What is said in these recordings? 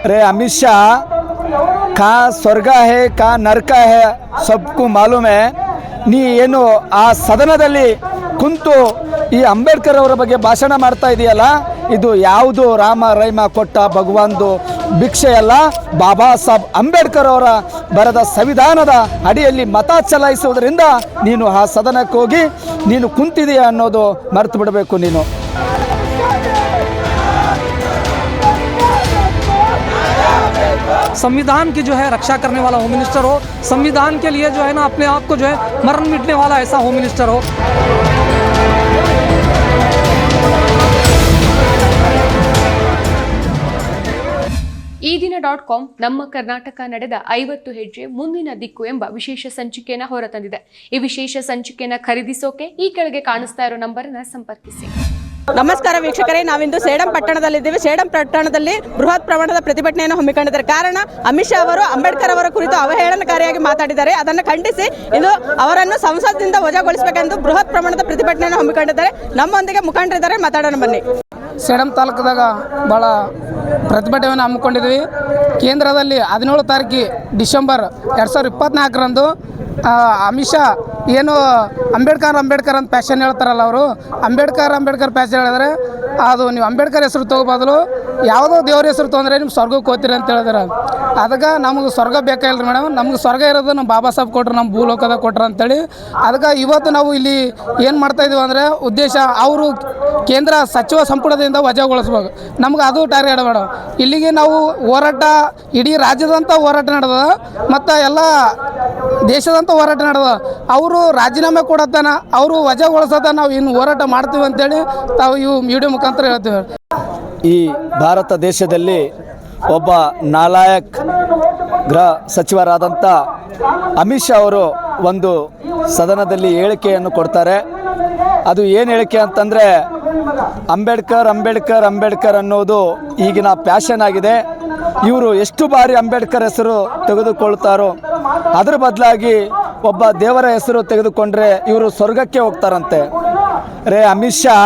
अरे अमित शाह कहाँ ಸ್ವರ್ಗ ಹೇ ಕಾ ನರಕ ಹೇ ಸಬ್ಕು ಮಾಲೂಮ್ ಹೇ ನೀ ಏನು ಆ ಸದನದಲ್ಲಿ ಕುಂತು ಈ ಅಂಬೇಡ್ಕರ್ ಅವರ ಬಗ್ಗೆ ಭಾಷಣ ಮಾಡ್ತಾ ಇದೆಯಲ್ಲ ಇದು ಯಾವುದು ರಾಮ ರೈಮ ಕೊಟ್ಟ ಭಗವಾನ್ದು ಭಿಕ್ಷೆ ಅಲ್ಲ ಬಾಬಾ ಸಾಹೇಬ್ ಅಂಬೇಡ್ಕರ್ ಅವರ ಬರೆದ ಸಂವಿಧಾನದ ಅಡಿಯಲ್ಲಿ ಮತ ಚಲಾಯಿಸುವುದರಿಂದ ನೀನು ಆ ಸದನಕ್ಕೆ ಹೋಗಿ ನೀನು ಕುಂತಿದೆಯಾ ಅನ್ನೋದು ಮರೆತು ಬಿಡಬೇಕು ನೀನು संविधान की जो है रक्षा करने वाला होम मिनिस्टर हो संविधान के लिए जो है ना अपने आप को जो है मरण मिटने वाला ऐसा होम मिनिस्टर हो ಈ ದಿನ ಡಾಟ್ ಕಾಮ್ ನಮ್ಮ ಕರ್ನಾಟಕ ನಡೆದ ಐವತ್ತು ಹೆಜ್ಜೆ ಮುಂದಿನ ದಿಕ್ಕು ಎಂಬ ವಿಶೇಷ ಸಂಚಿಕೆಯನ್ನು ಹೊರತಂದಿದೆ ಈ ವಿಶೇಷ ಸಂಚಿಕೆಯನ್ನು ಖರೀದಿಸೋಕೆ ಈ ಕೆಳಗೆ ಕಾಣಿಸ್ತಾ ಇರೋ ನಂಬರನ್ನ ಸಂಪರ್ಕಿಸಿ ನಮಸ್ಕಾರ ವೀಕ್ಷಕರೇ, ನಾವಿಂದು ಸೇಡಂ ಪಟ್ಟಣದಲ್ಲಿದ್ದೇವೆ. ಸೇಡಂ ಪಟ್ಟಣದಲ್ಲಿ ಬೃಹತ್ ಪ್ರಮಾಣದ ಪ್ರತಿಭಟನೆಯನ್ನು ಹಮ್ಮಿಕೊಂಡಿದ್ದಾರೆ. ಕಾರಣ, ಅಮಿತ್ ಶಾ ಅವರು, ಅಂಬೇಡ್ಕರ್ ಅವರ ಕುರಿತು ಅವಹೇಳನಕಾರಿಯಾಗಿ ಮಾತಾಡಿದ್ದಾರೆ. ಅದನ್ನು ಖಂಡಿಸಿ, ಇದು ಅವರನ್ನು ಸಂಸತ್ನಿಂದ ವಜಾಗೊಳಿಸಬೇಕೆಂದು ಬೃಹತ್ ಪ್ರಮಾಣದ ಪ್ರತಿಭಟನೆಯನ್ನು ಹಮ್ಮಿಕೊಂಡಿದ್ದಾರೆ. ನಮ್ಮೊಂದಿಗೆ ಮುಖಂಡರಿದ್ದಾರೆ. ಮಾತಾಡೋಣ ಬನ್ನಿ. ಸೇಡಂ ತಾಲೂಕದಾಗ ಭಾಳ ಪ್ರತಿಭಟನೆಯನ್ನು ಹಮ್ಮಿಕೊಂಡಿದ್ವಿ ಕೇಂದ್ರದಲ್ಲಿ ಹದಿನೇಳು ತಾರೀಕು ಡಿಸೆಂಬರ್ ಎರಡು ಸಾವಿರದ ಇಪ್ಪತ್ನಾಲ್ಕರಂದು ಆ, ಅಮಿತ್ ಏನು ಅಂಬೇಡ್ಕರ್ ಅಂಬೇಡ್ಕರ್ ಅಂತ ಪ್ಯಾಷನ್ ಹೇಳ್ತಾರಲ್ಲ ಅವರು. ಅಂಬೇಡ್ಕರ್ ಅಂಬೇಡ್ಕರ್ ಪ್ಯಾಷನ್ ಹೇಳಿದ್ರೆ ಅದು ನೀವು ಅಂಬೇಡ್ಕರ್ ಹೆಸರು ತಗೋಬದಲು ಯಾವುದೋ ದೇವ್ರ ಹೆಸರು ತೊಗೊಂಡ್ರೆ ನಿಮ್ಮ ಸ್ವರ್ಗಕ್ಕೆ ಹೋಗ್ತೀರಿ ಅಂತ ಹೇಳಿದ್ರೆ ಅದಕ್ಕೆ ನಮಗೆ ಸ್ವರ್ಗ ಬೇಕಾಗಿಲ್ಲ ಮೇಡಮ್ ನಮ್ಗೆ ಸ್ವರ್ಗ ಇರೋದು ನಮ್ಮ ಬಾಬಾ ಸಾಹೇಬ್ ಕೊಟ್ರು ನಮ್ಮ ಭೂಲೋಕದ ಕೊಟ್ರು ಅಂತೇಳಿ. ಅದಕ್ಕೆ ಇವತ್ತು ನಾವು ಇಲ್ಲಿ ಏನು ಮಾಡ್ತಾ ಇದೀವಿ ಅಂದರೆ ಉದ್ದೇಶ ಅವರು ಕೇಂದ್ರ ಸಚಿವ ಸಂಪುಟದಿಂದ ವಜಾಗೊಳಿಸ್ಬೇಕು. ನಮ್ಗೆ ಅದು ಟಾರ್ಗೆಟ್ ಮೇಡಮ್ ಇಲ್ಲಿಗೆ ನಾವು ಹೋರಾಟ ಇಡೀ ರಾಜ್ಯದಂಥ ಹೋರಾಟ ನಡೆದ ಮತ್ತು ಎಲ್ಲ ದೇಶದಂತ ಹೋರಾಟ ನಡೆದ. ಅವರು ರಾಜೀನಾಮೆ ಕೊಡತ್ತಾನ ಅವರು ವಜಾಗೊಳಿಸದ ನಾವು ಇನ್ನು ಹೋರಾಟ ಮಾಡ್ತೀವಿ ಅಂತೇಳಿ ತಾವು ಇವು ಮೀಡಿಯಾ ಮುಖಾಂತರ ಹೇಳ್ತೀವಿ. ಈ ಭಾರತ ದೇಶದಲ್ಲಿ ಒಬ್ಬ ನಾಲಾಯಕ್ ಗೃಹ ಸಚಿವರಾದಂಥ ಅಮಿತ್ ಶಾ ಅವರು ಒಂದು ಸದನದಲ್ಲಿ ಹೇಳಿಕೆಯನ್ನು ಕೊಡ್ತಾರೆ. ಅದು ಏನು ಹೇಳಿಕೆ ಅಂತಂದರೆ, ಅಂಬೇಡ್ಕರ್ ಅಂಬೇಡ್ಕರ್ ಅಂಬೇಡ್ಕರ್ ಅನ್ನೋದು ಈಗಿನ ಪ್ಯಾಷನ್ ಆಗಿದೆ. ಇವರು ಎಷ್ಟು ಬಾರಿ ಅಂಬೇಡ್ಕರ್ ಹೆಸರು ತೆಗೆದುಕೊಳ್ತಾರೋ ಅದರ ಬದಲಾಗಿ ಒಬ್ಬ ದೇವರ ಹೆಸರು ತೆಗೆದುಕೊಂಡ್ರೆ ಇವರು ಸ್ವರ್ಗಕ್ಕೆ ಹೋಗ್ತಾರಂತೆ. ರೇ ಅಮಿತ್ ಶಾ,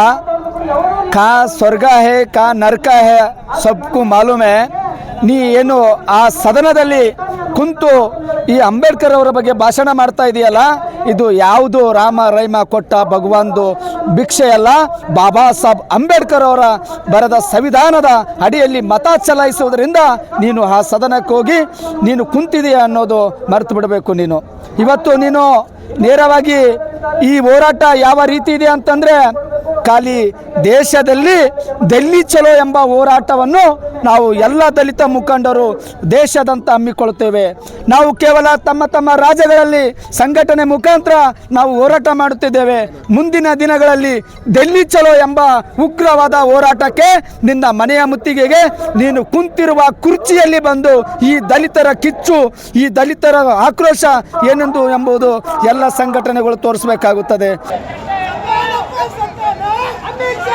ಕಾ ಸ್ವರ್ಗ ಹೇ, ಕಾ ನರ್ಕ ಹೇ, ಸಬ್ಕು ಮಾಲೂಮೆ. ನೀ ಏನು ಆ ಸದನದಲ್ಲಿ ಕುಂತು ಈ ಅಂಬೇಡ್ಕರ್ ಅವರ ಬಗ್ಗೆ ಭಾಷಣ ಮಾಡ್ತಾ ಇದೆಯಲ್ಲ? ಇದು ಯಾವುದು ರಾಮ ರೈಮ ಕೊಟ್ಟ ಭಗವಾನ್ದು ಭಿಕ್ಷೆ ಅಲ್ಲ ಬಾಬಾ ಸಾಹೇಬ್ ಅಂಬೇಡ್ಕರ್ ಅವರ ಬರೆದ ಸಂವಿಧಾನದ ಅಡಿಯಲ್ಲಿ ಮತ ಚಲಾಯಿಸುವುದರಿಂದ ನೀನು ಆ ಸದನಕ್ಕೆ ಹೋಗಿ ನೀನು ಕುಂತಿದೆಯಾ ಅನ್ನೋದು ಮರೆತು ಬಿಡಬೇಕು ನೀನು. ಇವತ್ತು ನೀನು ನೇರವಾಗಿ ಈ ಹೋರಾಟ ಯಾವ ರೀತಿ ಇದೆ ಅಂತಂದರೆ ಖಾಲಿ ದೇಶದಲ್ಲಿ ಡೆಲ್ಲಿ ಚಲೋ ಎಂಬ ಹೋರಾಟವನ್ನು ನಾವು ಎಲ್ಲ ದಲಿತ ಮುಖಂಡರು ದೇಶದಂತ ಹಮ್ಮಿಕೊಳ್ತೇವೆ ನಾವು ಕೇವಲ ತಮ್ಮ ತಮ್ಮ ರಾಜ್ಯಗಳಲ್ಲಿ ಸಂಘಟನೆ ಮುಖಾಂತರ ನಾವು ಹೋರಾಟ ಮಾಡುತ್ತಿದ್ದೇವೆ. ಮುಂದಿನ ದಿನಗಳಲ್ಲಿ ಡೆಲ್ಲಿ ಚಲೋ ಎಂಬ ಉಗ್ರವಾದ ಹೋರಾಟಕ್ಕೆ ನಿನ್ನ ಮನೆಯ ಮುತ್ತಿಗೆಗೆ ನೀನು ಕುಂತಿರುವ ಕುರ್ಚಿಯಲ್ಲಿ ಬಂದು ಈ ದಲಿತರ ಕಿಚ್ಚು, ಈ ದಲಿತರ ಆಕ್ರೋಶ ಏನೆಂದು ಎಂಬುದು ಎಲ್ಲ ಸಂಘಟನೆಗಳು ತೋರಿಸಬೇಕಾಗುತ್ತದೆ. Big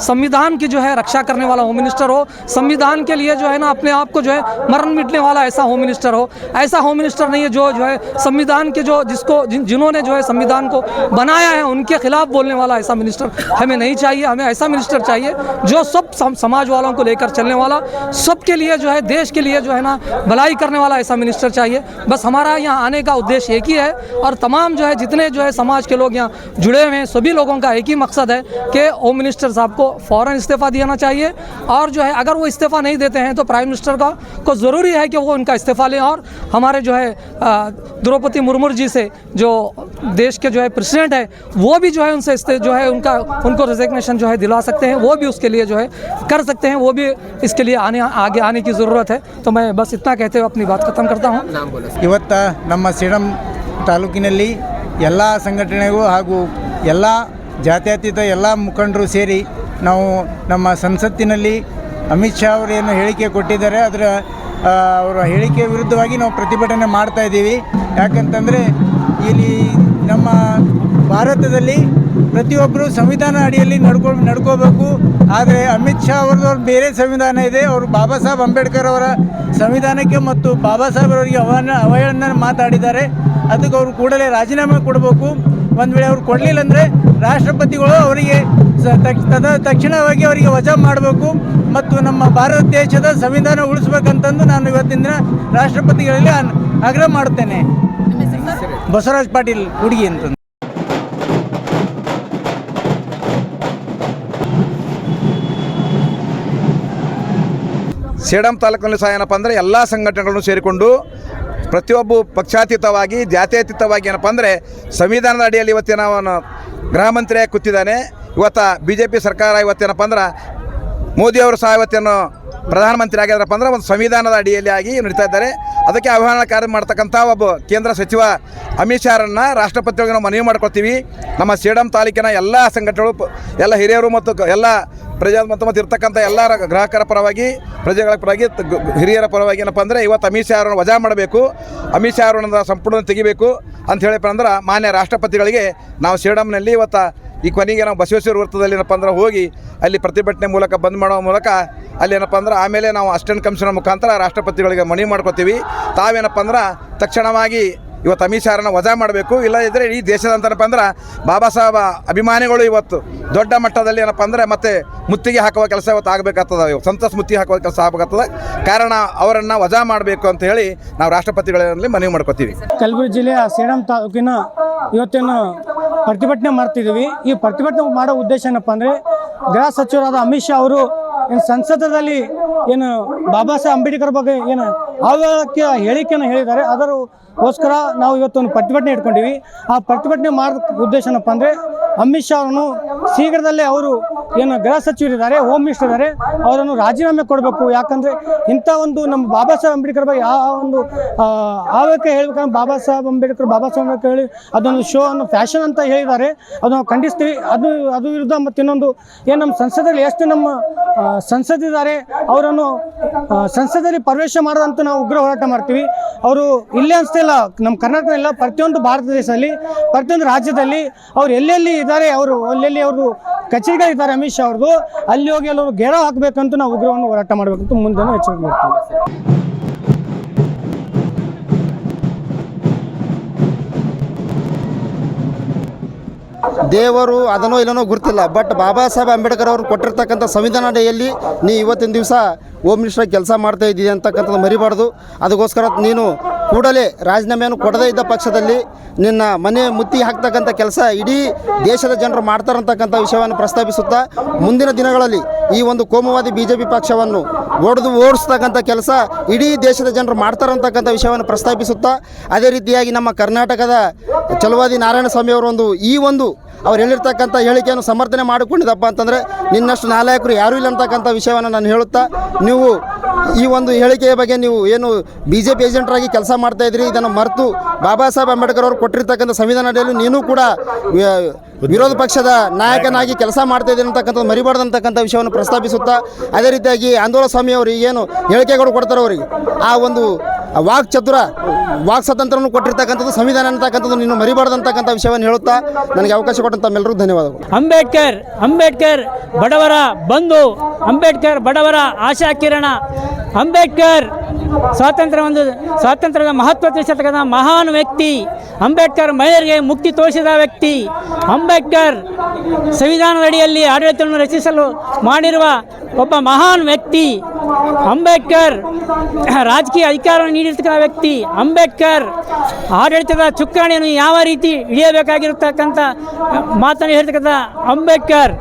संविधान की जो है रक्षा करने वाला होम मिनिस्टर हो। संविधान के लिए जो है ना अपने आप को जो है मरण मिटने वाला ऐसा होम मिनिस्टर हो। ऐसा होम मिनिस्टर नहीं है जो जो है संविधान के जो जिसको जिन जिन्होंने जो है संविधान को बनाया है, उनके खिलाफ बोलने वाला ऐसा मिनिस्टर हमें नहीं चाहिए। हमें ऐसा मिनिस्टर चाहिए जो सब समाज वालों को लेकर चलने वाला, सबके लिए जो है, देश के लिए जो है ना भलाई करने वाला ऐसा मिनिस्टर चाहिए। बस हमारा यहाँ आने का उद्देश्य एक ही है और तमाम जो है जितने जो है समाज के लोग यहाँ जुड़े हुए हैं, सभी लोगों का एक ही मकसद है कि होम मिनिस्टर साहब को फ़ौरन इस्तीफ़ा देना चाहिए और जो है अगर वो इस्तीफ़ा नहीं देते हैं तो प्राइम मिनिस्टर का को ज़रूरी है कि वो उनका इस्तीफ़ा लें और हमारे जो है अ, द्रौपदी मुर्मू जी से जो देश के जो है प्रेसिडेंट है वो भी जो है उनसे इस्ते- जो है उनका उनको रिजिग्नेशन जो है दिला सकते हैं वो भी उसके लिए जो है कर सकते हैं वो भी इसके लिए आने आगे आने की ज़रूरत है तो मैं बस इतना कहते हुए अपनी बात ख़त्म करता हूँ ಇವತ್ತ ನಮ್ಮ ಸೇಡಂ ತಾಲೂಕಿನಲ್ಲಿ ಎಲ್ಲ ಸಂಘಟನೆಗೂ ಹಾಗೂ ಎಲ್ಲ ಜಾತ್ಯತೀತ ಎಲ್ಲ ಮುಖಂಡರು ಸೇರಿ ನಾವು ನಮ್ಮ ಸಂಸತ್ತಿನಲ್ಲಿ ಅಮಿತ್ ಶಾ ಅವರು ಏನು ಹೇಳಿಕೆ ಕೊಟ್ಟಿದ್ದಾರೆ, ಅದರ ಅವರ ಹೇಳಿಕೆ ವಿರುದ್ಧವಾಗಿ ನಾವು ಪ್ರತಿಭಟನೆ ಮಾಡ್ತಾ ಇದ್ದೀವಿ. ಯಾಕಂತಂದರೆ ಇಲ್ಲಿ ನಮ್ಮ ಭಾರತದಲ್ಲಿ ಪ್ರತಿಯೊಬ್ಬರು ಸಂವಿಧಾನ ಅಡಿಯಲ್ಲಿ ನಡ್ಕೊ, ನಡ್ಕೋಬೇಕು. ಆದರೆ ಅಮಿತ್ ಶಾ ಅವ್ರದ್ದು ಬೇರೆ ಸಂವಿಧಾನ ಇದೆ. ಅವರು ಬಾಬಾ ಸಾಹೇಬ್ ಅಂಬೇಡ್ಕರ್ ಅವರ ಸಂವಿಧಾನಕ್ಕೆ ಮತ್ತು ಬಾಬಾ ಸಾಹೇಬ್ ಅವರಿಗೆ ಅವನ ಅವಹೇಳನ ಮಾತಾಡಿದ್ದಾರೆ. ಅದಕ್ಕೆ ಅವರು ಕೂಡಲೇ ರಾಜೀನಾಮೆ ಕೊಡಬೇಕು. ಒಂದು ವೇಳೆ ಅವ್ರು ಕೊಡಲಿಲ್ಲ ಅಂದರೆ ರಾಷ್ಟ್ರಪತಿಗಳು ಅವರಿಗೆ ತದ ತಕ್ಷಣವಾಗಿ ಅವರಿಗೆ ವಜಾ ಮಾಡಬೇಕು ಮತ್ತು ನಮ್ಮ ಭಾರತ ದೇಶದ ಸಂವಿಧಾನ ಉಳಿಸ್ಬೇಕಂತಂದು ನಾನು ಇವತ್ತಿನ ದಿನ ರಾಷ್ಟ್ರಪತಿಗಳಲ್ಲಿ ಆಗ್ರಹ ಮಾಡುತ್ತೇನೆ. ಬಸವರಾಜ್ ಪಾಟೀಲ್ ಹುಡುಗಿ ಅಂತಂದು ಸೇಡಂ ತಾಲೂಕಿನಲ್ಲಿ ಸಹ ಏನಪ್ಪ ಅಂದರೆ ಎಲ್ಲ ಸಂಘಟನೆಗಳನ್ನು ಸೇರಿಕೊಂಡು ಪ್ರತಿಯೊಬ್ಬ ಪಕ್ಷಾತೀತವಾಗಿ, ಜಾತ್ಯತೀತವಾಗಿ ಏನಪ್ಪ ಅಂದರೆ ಸಂವಿಧಾನದ ಅಡಿಯಲ್ಲಿ ಇವತ್ತಿನ ಗೃಹ ಮಂತ್ರಿಯಾಗಿ ಕೂತಿದ್ದಾನೆ. ಇವತ್ತು ಬಿ ಜೆ ಪಿ ಸರ್ಕಾರ ಇವತ್ತೇನಪ್ಪ ಅಂದ್ರೆ ಮೋದಿಯವರು ಸಹ ಇವತ್ತೇನು ಪ್ರಧಾನಮಂತ್ರಿ ಆಗಿದ್ರಪ್ಪ ಅಂದ್ರೆ ಒಂದು ಸಂವಿಧಾನದ ಅಡಿಯಲ್ಲಿ ಆಗಿ ನಡೀತಾ ಇದ್ದಾರೆ. ಅದಕ್ಕೆ ಆಹ್ವಾನ ಕಾರ್ಯ ಮಾಡ್ತಕ್ಕಂಥ ಒಬ್ಬ ಕೇಂದ್ರ ಸಚಿವ ಅಮಿತ್ ಶಾರನ್ನು ರಾಷ್ಟ್ರಪತಿಗಳಿಗೆ ನಾವು ಮನವಿ ಮಾಡ್ಕೊಳ್ತೀವಿ ನಮ್ಮ ಸೇಡಂ ತಾಲೂಕಿನ ಎಲ್ಲ ಸಂಘಟನೆಗಳು, ಎಲ್ಲ ಹಿರಿಯರು ಮತ್ತು ಎಲ್ಲ ಪ್ರಜಾ ಮತ್ತು ಮತ್ತು ಇರ್ತಕ್ಕಂಥ ಎಲ್ಲ ಗ್ರಾಹಕರ ಪರವಾಗಿ, ಪ್ರಜೆಗಳ ಪರವಾಗಿ ಹಿರಿಯರ ಪರವಾಗಿ ಏನಪ್ಪ ಅಂದರೆ ಇವತ್ತು ಅಮಿತ್ ಶಾ ಅವರನ್ನು ವಜಾ ಮಾಡಬೇಕು. ಅಮಿತ್ ಶಾ ಅವರನ್ನು ಸಂಪೂರ್ಣ ತೆಗಿಬೇಕು. ಅಂತ ಹೇಳಿಪ್ಪ ಅಂದ್ರೆ ಮಾನ್ಯ ರಾಷ್ಟ್ರಪತಿಗಳಿಗೆ ನಾವು ಸೇಡಂನಲ್ಲಿ ಇವತ್ತು ಈ ಕೊನೆಗೆ ನಾವು ಬಸವೇಶ್ವರ ವೃತ್ತದಲ್ಲಿ ಏನಪ್ಪ ಅಂದ್ರೆ ಹೋಗಿ ಅಲ್ಲಿ ಪ್ರತಿಭಟನೆ ಮೂಲಕ ಬಂದ್ ಮಾಡೋ ಮೂಲಕ ಅಲ್ಲಿ ಏನಪ್ಪ ಅಂದ್ರೆ ಆಮೇಲೆ ನಾವು ಅಸ್ಟೆಂಟ್ ಕಮಿಷನರ್ ಮುಖಾಂತರ ರಾಷ್ಟ್ರಪತಿಗಳಿಗೆ ಮನವಿ ಮಾಡ್ಕೋತೀವಿ. ತಾವೇನಪ್ಪ ಅಂದ್ರೆ ತಕ್ಷಣವಾಗಿ ಇವತ್ತು ಅಮಿತ್ ಶಾರನ್ನ ವಜಾ ಮಾಡಬೇಕು. ಇಲ್ಲ ಇದ್ದರೆ ಈ ದೇಶದ ಅಂತನಪ್ಪ ಅಂದ್ರೆ ಬಾಬಾ ಸಾಹೇಬ ಅಭಿಮಾನಿಗಳು ಇವತ್ತು ದೊಡ್ಡ ಮಟ್ಟದಲ್ಲಿ ಏನಪ್ಪ ಅಂದರೆ ಮತ್ತೆ ಮುತ್ತಿಗೆ ಹಾಕುವ ಕೆಲಸ ಇವತ್ತು ಆಗಬೇಕಾಗ್ತದೆ. ಸಂತಸ ಮುತ್ತಿಗೆ ಹಾಕುವ ಕೆಲಸ ಆಗಬೇಕಾಗ್ತದೆ. ಕಾರಣ ಅವರನ್ನು ವಜಾ ಮಾಡಬೇಕು ಅಂತ ಹೇಳಿ ನಾವು ರಾಷ್ಟ್ರಪತಿಗಳಲ್ಲಿ ಮನವಿ ಮಾಡ್ಕೋತೀವಿ. ಕಲಬುರಗಿ ಜಿಲ್ಲೆಯ ಸೇಡಂ ತಾಲೂಕಿನ ಇವತ್ತೇನು ಪ್ರತಿಭಟನೆ ಮಾಡ್ತಿದ್ದೀವಿ. ಈ ಪ್ರತಿಭಟನೆ ಮಾಡೋ ಉದ್ದೇಶ ಏನಪ್ಪ ಅಂದರೆ ಗೃಹ ಸಚಿವರಾದ ಅಮಿತ್ ಶಾ ಅವರು ಸಂಸದದಲ್ಲಿ ಏನು ಬಾಬಾ ಸಾಹೇಬ್ ಅಂಬೇಡ್ಕರ್ ಬಗ್ಗೆ ಏನು ಅವಕ್ಕೆ ಹೇಳಿಕೆಯನ್ನು ಹೇಳಿದ್ದಾರೆ. ಅದರಗೋಸ್ಕರ ನಾವು ಇವತ್ತೊಂದು ಪ್ರತಿಭಟನೆ ಇಟ್ಕೊಂಡಿವಿ. ಆ ಪ್ರತಿಭಟನೆ ಮಾಡೋದಕ್ಕೆ ಉದ್ದೇಶ ಏನಪ್ಪ ಅಂದರೆ ಅಮಿತ್ ಶಾ ಅವರನ್ನು ಶೀಘ್ರದಲ್ಲೇ ಅವರು ಏನು ಗೃಹ ಸಚಿವರಿದ್ದಾರೆ ಹೋಮ್ ಮಿನಿಸ್ಟರ್ ಇದ್ದಾರೆ, ಅವರನ್ನು ರಾಜೀನಾಮೆ ಕೊಡಬೇಕು. ಯಾಕಂದರೆ ಇಂಥ ಒಂದು ನಮ್ಮ ಬಾಬಾ ಸಾಹೇಬ್ ಅಂಬೇಡ್ಕರ್ ಬಗ್ಗೆ ಆ ಒಂದು ಆವಕ್ಕೆ ಹೇಳ್ಬೇಕಂದ್ರೆ ಬಾಬಾ ಸಾಹೇಬ್ ಅಂಬೇಡ್ಕರ್, ಬಾಬಾ ಸಾಹೇಬ್ ಅಂಬೇಡ್ಕರ್ ಹೇಳಿ ಅದೊಂದು ಶೋ ಅನ್ನು ಫ್ಯಾಷನ್ ಅಂತ ಹೇಳಿದ್ದಾರೆ. ಅದು ನಾವು ಖಂಡಿಸ್ತೀವಿ. ಅದು ಅದು ವಿರುದ್ಧ ಮತ್ತು ಇನ್ನೊಂದು, ಏನು ನಮ್ಮ ಸಂಸದಲ್ಲಿ ಎಷ್ಟು ನಮ್ಮ ಸಂಸದಿದ್ದಾರೆ ಅವರನ್ನು ಸಂಸದಲ್ಲಿ ಪ್ರವೇಶ ಮಾಡೋದಂತೂ ನಾವು ಉಗ್ರ ಹೋರಾಟ ಮಾಡ್ತೀವಿ. ಅವರು ಇಲ್ಲೇ ಅನಿಸ್ತಿಲ್ಲ ನಮ್ಮ ಕರ್ನಾಟಕ ಇಲ್ಲ ಪ್ರತಿಯೊಂದು ಭಾರತ ದೇಶದಲ್ಲಿ, ಪ್ರತಿಯೊಂದು ರಾಜ್ಯದಲ್ಲಿ ಅವ್ರು ಎಲ್ಲೆಲ್ಲಿ ಇದ್ದಾರೆ, ಅವರು ಅಲ್ಲೆಲ್ಲಿ ಅವರು ಕಚೇರಿಗಳಿದ್ದಾರೆ ಅಮಿತ್ ಶಾ ಅವ್ರದ್ದು ಅಲ್ಲಿ ಹೋಗಿ ಎಲ್ಲರೂ ಗೆರ ಹಾಕಬೇಕಂತ ನಾವು ಉಗ್ರವನ್ನು ಹೋರಾಟ ಮಾಡಬೇಕಂತ ಮುಂದೆ ಎಚ್ಚರಿಕೆ ಮಾಡ್ತೀವಿ. ದೇವರು ಅದನ್ನೋ ಇಲ್ಲನೋ ಗೊತ್ತಿಲ್ಲ ಬಟ್ ಬಾಬಾ ಸಾಹೇಬ್ ಅಂಬೇಡ್ಕರ್ ಅವರು ಕೊಟ್ಟಿರ್ತಕ್ಕಂಥ ಸಂವಿಧಾನ ಅಡಿಯಲ್ಲಿ ನೀ ಇವತ್ತಿನ ದಿವಸ ಹೋಮ್ ಮಿನಿಸ್ಟರ್ ಕೆಲಸ ಮಾಡ್ತಾ ಇದ್ದೀಯ ಅಂತಕ್ಕಂಥದ್ದು ಮರಿಬಾರ್ದು. ಅದಕ್ಕೋಸ್ಕರ ನೀನು ಕೂಡಲೇ ರಾಜೀನಾಮೆಯನ್ನು ಕೊಡದೇ ಇದ್ದ ಪಕ್ಷದಲ್ಲಿ ನಿನ್ನ ಮನೆ ಮುತ್ತಿ ಹಾಕ್ತಕ್ಕಂಥ ಕೆಲಸ ಇಡೀ ದೇಶದ ಜನರು ಮಾಡ್ತಾರಂತಕ್ಕಂಥ ವಿಷಯವನ್ನು ಪ್ರಸ್ತಾಪಿಸುತ್ತಾ ಮುಂದಿನ ದಿನಗಳಲ್ಲಿ ಈ ಒಂದು ಕೋಮುವಾದಿ ಬಿ ಜೆ ಪಿ ಪಕ್ಷವನ್ನು ಒಡೆದು ಓಡಿಸ್ತಕ್ಕಂಥ ಕೆಲಸ ಇಡೀ ದೇಶದ ಜನರು ಮಾಡ್ತಾರಂತಕ್ಕಂಥ ವಿಷಯವನ್ನು ಪ್ರಸ್ತಾಪಿಸುತ್ತಾ ಅದೇ ರೀತಿಯಾಗಿ ನಮ್ಮ ಕರ್ನಾಟಕದ ಚಲುವಾದಿ ನಾರಾಯಣಸ್ವಾಮಿ ಅವರು ಒಂದು ಈ ಒಂದು ಅವ್ರು ಹೇಳಿರ್ತಕ್ಕಂಥ ಹೇಳಿಕೆಯನ್ನು ಸಮರ್ಥನೆ ಮಾಡಿಕೊಂಡಿದ್ದಪ್ಪ ಅಂತಂದರೆ ನಿನ್ನಷ್ಟು ನಾಲಾಯಕರು ಯಾರೂ ಇಲ್ಲ ಅಂತಕ್ಕಂಥ ವಿಷಯವನ್ನು ನಾನು ಹೇಳುತ್ತಾ, ನೀವು ಈ ಒಂದು ಹೇಳಿಕೆಯ ಬಗ್ಗೆ ನೀವು ಏನು ಬಿ ಜೆ ಪಿ ಏಜೆಂಟರಾಗಿ ಕೆಲಸ ಮಾಡ್ತಾ ಇದ್ರಿ ಇದನ್ನು ಮರೆತು ಬಾಬಾ ಸಾಹೇಬ್ ಅಂಬೇಡ್ಕರ್ ಅವರು ಕೊಟ್ಟಿರ್ತಕ್ಕಂಥ ಸಂವಿಧಾನ ಅಡಿಯಲ್ಲಿ ನೀನು ಕೂಡ ವಿರೋಧ ಪಕ್ಷದ ನಾಯಕನಾಗಿ ಕೆಲಸ ಮಾಡ್ತಾ ಇದ್ದೀನಿ ಅಂತಕ್ಕಂಥದ್ದು ಮರಿಬಾರ್ದು ಅಂತಕ್ಕಂಥ ವಿಷಯವನ್ನು ಪ್ರಸ್ತಾಪಿಸುತ್ತಾ, ಅದೇ ರೀತಿಯಾಗಿ ಆಂದೋಲನ ಸ್ವಾಮಿ ಅವರು ಏನು ಹೇಳಿಕೆಗಳು ಕೊಡ್ತಾರೆ ಅವರಿಗೆ, ಆ ಒಂದು ವಾಕ್ ಚತುರ, ವಾಕ್ ಸ್ವಾತಂತ್ರ್ಯವನ್ನು ಕೊಟ್ಟಿರ್ತಕ್ಕಂಥದ್ದು, ಸಂವಿಧಾನ ಅಂತಕ್ಕಂಥದ್ದು ನೀನು ಮರಿಬಾರ್ದು ಅಂತಕ್ಕಂಥ ವಿಷಯವನ್ನು ಹೇಳುತ್ತಾ ನನಗೆ ಅವಕಾಶ ಕೊಟ್ಟಂತ ತಮ್ಮೆಲ್ಲರಿಗೂ ಧನ್ಯವಾದಗಳು. ಅಂಬೇಡ್ಕರ್ ಅಂಬೇಡ್ಕರ್, ಬಡವರ ಬಂಧು, ಅಂಬೇಡ್ಕರ್, ಬಡವರ ಆಶಾ ಕಿರಣ, ಅಂಬೇಡ್ಕರ್. ಸ್ವಾತಂತ್ರ್ಯ ಒಂದು ಸ್ವಾತಂತ್ರ್ಯದ ಮಹತ್ವ ತಿಳಿಸತಕ್ಕಂಥ ಮಹಾನ್ ವ್ಯಕ್ತಿ, ಅಂಬೇಡ್ಕರ್ ಮಹಿಳೆಯರಿಗೆ ಮುಕ್ತಿ ತೋರಿಸಿದ ವ್ಯಕ್ತಿ, ಅಂಬೇಡ್ಕರ್ ಸಂವಿಧಾನದ ಅಡಿಯಲ್ಲಿ ಆಡಳಿತವನ್ನು ರಚಿಸಲು ಮಾಡಿರುವ ಒಬ್ಬ ಮಹಾನ್ ವ್ಯಕ್ತಿ, ಅಂಬೇಡ್ಕರ್ ರಾಜಕೀಯ ಅಧಿಕಾರವನ್ನು ನೀಡಿರ್ತಕ್ಕಂಥ ವ್ಯಕ್ತಿ, ಅಂಬೇಡ್ಕರ್ ಆಡಳಿತದ ಚುಕ್ಕಾಣಿಯನ್ನು ಯಾವ ರೀತಿ ಇಳಿಯಬೇಕಾಗಿರತಕ್ಕಂಥ ಮಾತನ್ನು ಹೇಳ್ತಕ್ಕಂಥ ಅಂಬೇಡ್ಕರ್.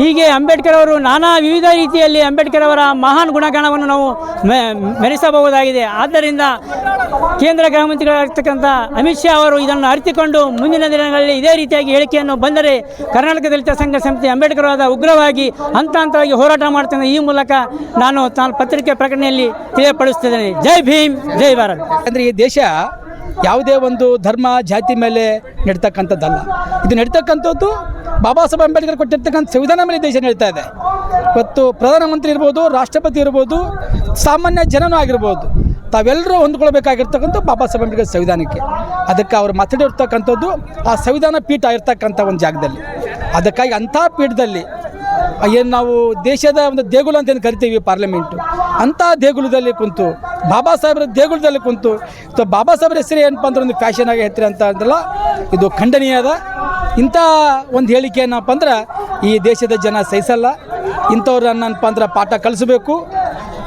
ಹೀಗೆ ಅಂಬೇಡ್ಕರ್ ಅವರು ನಾನಾ ವಿವಿಧ ರೀತಿಯಲ್ಲಿ ಅಂಬೇಡ್ಕರ್ ಅವರ ಮಹಾನ್ ಗುಣಗಣವನ್ನು ನಾವು ಮೆರೆಸಬಹುದಾಗಿದೆ. ಆದ್ದರಿಂದ ಕೇಂದ್ರ ಗೃಹ ಮಂತ್ರಿಗಳಾಗಿರ್ತಕ್ಕಂಥ ಅಮಿತ್ ಶಾ ಅವರು ಇದನ್ನು ಅರಿತುಕೊಂಡು ಮುಂದಿನ ದಿನಗಳಲ್ಲಿ ಇದೇ ರೀತಿಯಾಗಿ ಹೇಳಿಕೆಯನ್ನು ಬಂದರೆ ಕರ್ನಾಟಕ ದಲಿತ ಸಂಘ ಸಮಿತಿ ಅಂಬೇಡ್ಕರ್ ಆದ ಉಗ್ರವಾಗಿ ಹಂತ ಹಂತವಾಗಿ ಹೋರಾಟ ಮಾಡ್ತೇನೆ ಈ ಮೂಲಕ ನಾನು ತಾನು ಪತ್ರಿಕೆ ಪ್ರಕಟಣೆಯಲ್ಲಿ ತಿಳಿಯಪಡಿಸುತ್ತಿದ್ದೇನೆ. ಜೈ ಭೀಮ್, ಜೈ ಭಾರತ್. ಅಂದರೆ ಈ ದೇಶ ಯಾವುದೇ ಒಂದು ಧರ್ಮ, ಜಾತಿ ಮೇಲೆ ನಡೀತಕ್ಕಂಥದ್ದಲ್ಲ. ಇದು ನಡೀತಕ್ಕಂಥದ್ದು ಬಾಬಾ ಸಾಹೇಬ್ ಅಂಬೇಡ್ಕರ್ ಕೊಟ್ಟಿರ್ತಕ್ಕಂಥ ಸಂವಿಧಾನ ಮೇಲೆ ದೇಶ ನಡೀತಾ ಇದೆ. ಇವತ್ತು ಪ್ರಧಾನಮಂತ್ರಿ ಇರ್ಬೋದು, ರಾಷ್ಟ್ರಪತಿ ಇರ್ಬೋದು, ಸಾಮಾನ್ಯ ಜನನೂ ಆಗಿರ್ಬೋದು, ತಾವೆಲ್ಲರೂ ಹೊಂದ್ಕೊಳ್ಬೇಕಾಗಿರ್ತಕ್ಕಂಥ ಬಾಬಾ ಸಾಹೇಬ್ ಅಂಬೇಡ್ಕರ್ ಸಂವಿಧಾನಕ್ಕೆ. ಅದಕ್ಕೆ ಅವರು ಮಾತಾಡಿರ್ತಕ್ಕಂಥದ್ದು ಆ ಸಂವಿಧಾನ ಪೀಠ ಇರ್ತಕ್ಕಂಥ ಒಂದು ಜಾಗದಲ್ಲಿ. ಅದಕ್ಕಾಗಿ ಅಂಥ ಪೀಠದಲ್ಲಿ ಏನು ನಾವು ದೇಶದ ಒಂದು ದೇಗುಲ ಅಂತ ಏನು ಕರಿತೀವಿ ಪಾರ್ಲಿಮೆಂಟು. ಅಂಥ ದೇಗುಲದಲ್ಲಿ ಕುಂತು, ಬಾಬಾ ಸಾಹೇಬರ ದೇಗುಲದಲ್ಲಿ ಕುಂತು ಬಾಬಾ ಸಾಹೇಬ್ರ ಹೆಸರು ಏನಪ್ಪ ಅಂದ್ರೆ ಒಂದು ಫ್ಯಾಷನ್ ಆಗಿ ಹೇಳ್ತೀರ ಅಂತ ಅಂದ್ರಲ್ಲ, ಇದು ಖಂಡನೀಯದ. ಇಂಥ ಒಂದು ಹೇಳಿಕೆ ಏನಪ್ಪ ಅಂದ್ರೆ, ಈ ದೇಶದ ಜನ ಸಹಿಸಲ್ಲ. ಇಂಥವ್ರು ನನ್ನಪ್ಪ ಅಂದ್ರೆ ಪಾಠ ಕಲಿಸಬೇಕು.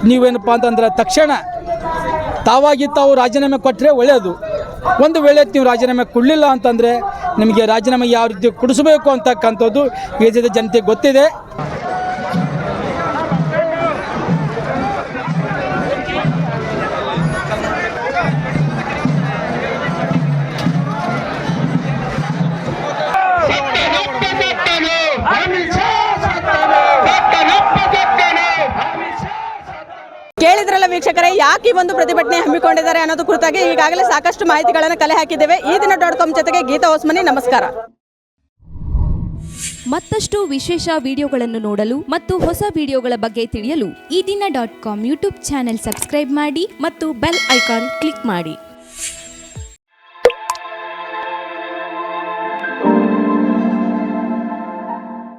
ನೀವೇನಪ್ಪ ಅಂತಂದ್ರೆ, ತಕ್ಷಣ ತಾವಾಗಿ ತಾವು ರಾಜೀನಾಮೆ ಕೊಟ್ಟರೆ ಒಳ್ಳೆಯದು ಒಂದು ವೇಳೆ ನೀವು ರಾಜೀನಾಮೆ ಕೊಡಲಿಲ್ಲ ಅಂತಂದರೆ, ನಿಮಗೆ ರಾಜೀನಾಮೆ ಯಾವ ರೀತಿ ಕೊಡಿಸಬೇಕು ಅಂತಕ್ಕಂಥದ್ದು ದೇಶದ ಜನತೆಗೆ ಗೊತ್ತಿದೆ. ಅನ್ನೋದು ಕುರಿತಾಗಿ ಈಗಾಗಲೇ ಸಾಕಷ್ಟು ಮಾಹಿತಿಗಳನ್ನು ಕಲೆ ಹಾಕಿದ್ದೇವೆ. ಈ ದಿನ ಡಾಟ್ ಕಾಮ್ ಜೊತೆಗೆ ಗೀತಾ ಓಸ್ಮನಿ, ನಮಸ್ಕಾರ. ಮತ್ತಷ್ಟು ವಿಶೇಷ ವಿಡಿಯೋಗಳನ್ನು ನೋಡಲು ಮತ್ತು ಹೊಸ ವಿಡಿಯೋಗಳ ಬಗ್ಗೆ ತಿಳಿಯಲು Eedina dot com YouTube channel subscribe ಮಾಡಿ ಮತ್ತು ಬೆಲ್ ಐಕಾನ್ ಕ್ಲಿಕ್ ಮಾಡಿ.